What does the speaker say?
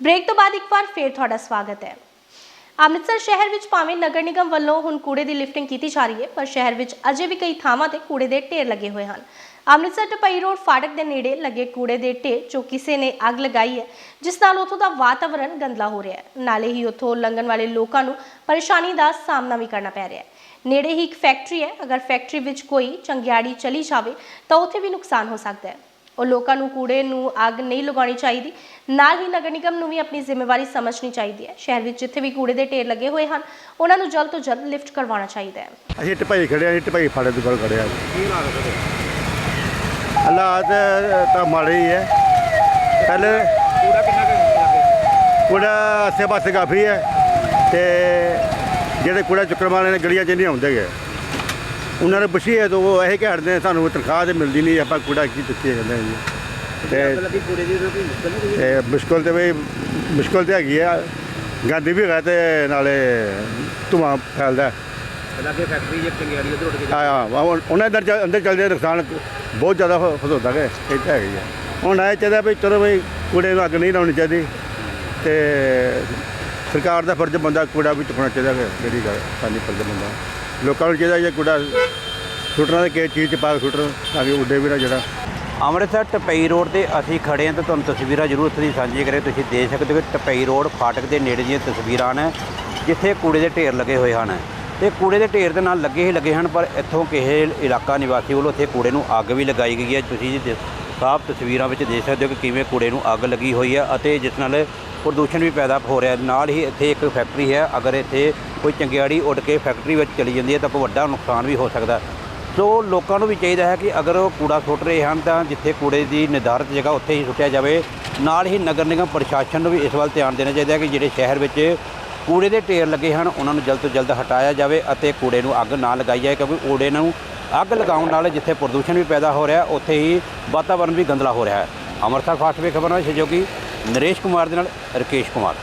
Break ਤੋਂ ਬਾਅਦ ਇੱਕ ਵਾਰ ਫੇਰ ਤੁਹਾਡਾ ਸਵਾਗਤ ਹੈ। ਅੰਮ੍ਰਿਤਸਰ ਸ਼ਹਿਰ ਵਿੱਚ ਭਾਵੇਂ ਨਗਰ ਨਿਗਮ ਵੱਲੋਂ ਹੁਣ ਕੂੜੇ ਦੀ ਲਿਫਟਿੰਗ ਕੀਤੀ ਜਾ ਰਹੀ ਹੈ, ਪਰ ਸ਼ਹਿਰ ਵਿੱਚ ਅਜੇ ਵੀ ਕਈ ਥਾਵਾਂ ਤੇ ਕੂੜੇ ਦੇ ਢੇਰ ਲੱਗੇ ਹੋਏ ਹਨ। ਅੰਮ੍ਰਿਤਸਰ ਟਪਈ ਰੋਡ ਫਾਟਕ ਦੇ ਨੇੜੇ ਲੱਗੇ ਕੂੜੇ ਦੇ ਢੇਰ ਜੋ ਕਿਸੇ ਨੇ ਅੱਗ ਲਗਾਈ ਹੈ, ਜਿਸ ਨਾਲ ਉੱਥੋਂ ਦਾ ਵਾਤਾਵਰਣ ਗੰਦਲਾ ਹੋ ਰਿਹਾ ਹੈ। ਨਾਲੇ ਹੀ ਉੱਥੋਂ ਲੰਘਣ ਵਾਲੇ ਲੋਕਾਂ ਨੂੰ ਪਰੇਸ਼ਾਨੀ ਦਾ ਸਾਹਮਣਾ ਵੀ ਕਰਨਾ ਪੈ ਰਿਹਾ ਹੈ। ਨੇੜੇ ਹੀ ਇੱਕ ਫੈਕਟਰੀ ਹੈ। ਅਗਰ ਫੈਕਟਰੀ ਵਿੱਚ ਕੋਈ ਚੰਗਿਆੜੀ ਚਲੀ ਜਾਵੇ, ਤਾਂ ਉੱਥੇ ਵੀ ਨੁਕਸਾਨ ਹੋ ਸਕਦਾ ਹੈ। ਉਹ ਲੋਕਾਂ ਨੂੰ, ਕੂੜੇ ਨੂੰ ਅੱਗ ਨਹੀਂ ਲਗਾਉਣੀ ਚਾਹੀਦੀ। ਨਾਲ ਹੀ ਨਗਰ ਨਿਗਮ ਨੂੰ ਵੀ ਆਪਣੀ ਜ਼ਿੰਮੇਵਾਰੀ ਸਮਝਣੀ ਚਾਹੀਦੀ ਹੈ। ਸ਼ਹਿਰ ਵਿੱਚ ਜਿੱਥੇ ਵੀ ਕੂੜੇ ਦੇ ਢੇਰ ਲੱਗੇ ਹੋਏ ਹਨ, ਉਹਨਾਂ ਨੂੰ ਜਲਦ ਤੋਂ ਜਲਦ ਲਿਫਟ ਕਰਵਾਉਣਾ ਚਾਹੀਦਾ ਹੈ। ਅਸੀਂ ਟਪਾਈ ਖੜੇ ਆ ਟਪਾਈ ਫਾੜੇ ਦੇ ਕੋਲ ਖੜੇ ਆ ਕੀ ਹਾਲਾਤ ਹਾਲਾਤ ਤਾਂ ਮਾੜੇ ਹੀ ਹੈ। ਪਹਿਲੇ ਕੂੜਾ ਕਿੰਨਾ ਕੁ ਕੂੜਾ ਆਸੇ ਪਾਸੇ ਕਾਫੀ ਹੈ ਤੇ ਜਿਹੜੇ ਕੂੜਾ ਚੁੱਕਣ ਵਾਲੇ ਨੇ, ਗਲੀਆਂ 'ਚ ਨਹੀਂ ਆਉਂਦੇ ਗਏ ਉਹਨਾਂ ਨੇ ਪੁੱਛੀਏ ਤਾਂ ਉਹ ਇਹ ਕਹਿਦੇ ਸਾਨੂੰ ਤਨਖਾਹ ਤੇ ਮਿਲਦੀ ਨਹੀਂ ਆਪਾਂ ਕੂੜਾ ਕੀ ਚੁੱਕੀਏ ਕਹਿੰਦੇ ਜੀ? ਤੇ ਮੁਸ਼ਕਲ ਤੇ ਮੁਸ਼ਕਲ ਤੇ ਵੀ ਮੁਸ਼ਕਲ ਤੇ ਹੈਗੀ ਆ। ਗੰਦ ਵੀ ਹੈਗਾ ਤੇ ਨਾਲੇ ਧੂਆਂ ਫੈਲਦਾ। ਹੈ। ਲੱਗੇ ਫੈਕਟਰੀ ਜੇ ਚੰਗਿਆੜੀ ਉਧਰ ਉੱਡ ਕੇ ਆ ਆ ਹੁਣ ਉਹਨਾਂ ਅੰਦਰ ਅੰਦਰ ਚੱਲਦੇ ਨੁਕਸਾਨ ਬਹੁਤ ਜ਼ਿਆਦਾ ਹੋ ਹੋ ਸਕਦਾ ਹੈ ਇਹ ਤਾਂ ਹੈਗੀ ਆ। ਹੁਣ ਇਹ ਚਾਹੀਦਾ ਵੀ ਚਲੋ ਵੀ ਕੂੜੇ ਨੂੰ ਅੱਗ ਨਹੀਂ ਲਾਉਣੀ ਚਾਹੀਦੀ। ਤੇ ਸਰਕਾਰ ਦਾ ਫਰਜ਼ ਬੰਦਾ ਕੂੜਾ ਵੀ ਚੁੱਕਣਾ ਚਾਹੀਦਾ ਹੈ ਜਿਹੜੀ ਗੱਲ ਸਾਡੀ ਫਰਜ਼ ਬੰਦਾ। ਲੋਕਾਂ ਨੂੰ ਚਾਹੀਦਾ ਜੇ ਕੂੜਾ ਸੁੱਟਣਾ ਤੇ ਕਿਸੇ ਚੀਜ਼ 'ਚ ਪਾ ਕੇ ਸੁੱਟਣ, ਤਾਂ ਕਿ ਉੱਡੇ ਵੀ ਨਾ ਜਿਹੜਾ। ਅੰਮ੍ਰਿਤਸਰ ਟਪਈ ਰੋਡ ਤੇ ਅਸੀਂ ਖੜੇ ਹਾਂ ਤੇ ਤੁਹਾਨੂੰ ਤਸਵੀਰਾਂ ਜ਼ਰੂਰ ਇੱਥੇ ਦੀ ਸਾਂਝੀ ਕਰੇ ਤੁਸੀਂ ਦੇਖ ਸਕਦੇ ਹੋ ਟਪਈ ਰੋਡ ਫਾਟਕ ਦੇ ਨੇੜੇ ਦੀਆਂ ਤਸਵੀਰਾਂ ਨੇ, ਜਿੱਥੇ ਕੂੜੇ ਦੇ ਢੇਰ ਲੱਗੇ ਹੋਏ ਹਨ। ਤੇ ਕੂੜੇ ਦੇ ਢੇਰ ਦੇ ਨਾਲ ਲੱਗੇ ਹੀ ਲੱਗੇ ਹਨ, ਪਰ ਇੱਥੋਂ ਕਿਸੇ ਇਲਾਕਾ ਨਿਵਾਸੀ ਵੱਲੋਂ ਇੱਥੇ ਕੂੜੇ ਨੂੰ ਅੱਗ ਵੀ ਲਗਾਈ ਗਈ ਹੈ। ਤੁਸੀਂ ਸਾਫ਼ ਤਸਵੀਰਾਂ ਵਿੱਚ ਦੇਖ ਸਕਦੇ ਹੋ ਕਿ ਕਿਵੇਂ ਕੂੜੇ ਨੂੰ ਅੱਗ ਲੱਗੀ ਹੋਈ ਹੈ ਅਤੇ ਜਿਸ ਨਾਲ ਪ੍ਰਦੂਸ਼ਣ ਵੀ ਪੈਦਾ ਹੋ ਰਿਹਾ ਨਾਲ ਹੀ ਇੱਥੇ ਇੱਕ ਫੈਕਟਰੀ ਹੈ। ਅਗਰ ਇੱਥੇ ਕੋਈ ਚੰਗਿਆੜੀ ਉੱਡ ਕੇ ਫੈਕਟਰੀ ਵਿੱਚ ਚਲੀ ਜਾਂਦੀ ਹੈ, ਤਾਂ ਵੱਡਾ ਨੁਕਸਾਨ ਵੀ ਹੋ ਸਕਦਾ ਸੋ ਲੋਕਾਂ ਨੂੰ ਵੀ ਚਾਹੀਦਾ ਹੈ ਕਿ ਅਗਰ ਉਹ ਕੂੜਾ ਸੁੱਟ ਰਹੇ ਹਨ, ਤਾਂ ਜਿੱਥੇ ਕੂੜੇ ਦੀ ਨਿਰਧਾਰਤ ਜਗ੍ਹਾ ਉੱਥੇ ਹੀ ਸੁੱਟਿਆ ਜਾਵੇ। ਨਾਲ ਹੀ ਨਗਰ ਨਿਗਮ ਪ੍ਰਸ਼ਾਸਨ ਨੂੰ ਵੀ ਇਸ ਵੱਲ ਧਿਆਨ ਦੇਣਾ ਚਾਹੀਦਾ ਹੈ ਕਿ ਜਿਹੜੇ ਸ਼ਹਿਰ ਵਿੱਚ ਕੂੜੇ ਦੇ ਢੇਰ ਲੱਗੇ ਹਨ, ਉਹਨਾਂ ਨੂੰ ਜਲਦ ਤੋਂ ਜਲਦ ਹਟਾਇਆ ਜਾਵੇ ਅਤੇ ਕੂੜੇ ਨੂੰ ਅੱਗ ਨਾ ਲਗਾਈ ਜਾਏ, ਕਿਉਂਕਿ ਕੂੜੇ ਨੂੰ ਅੱਗ ਲਗਾਉਣ ਨਾਲ ਜਿੱਥੇ ਪ੍ਰਦੂਸ਼ਣ ਵੀ ਪੈਦਾ ਹੋ ਰਿਹਾ, ਉੱਥੇ ਹੀ ਵਾਤਾਵਰਣ ਵੀ ਗੰਦਲਾ ਹੋ ਰਿਹਾ ਹੈ। ਅੰਮ੍ਰਿਤਸਰ ਫਾਸਟ ਵੇ ਖਬਰਾਂ ਸਹਿਯੋਗੀ ਨਰੇਸ਼ ਕੁਮਾਰ ਦੇ ਨਾਲ ਰਕੇਸ਼ ਕੁਮਾਰ।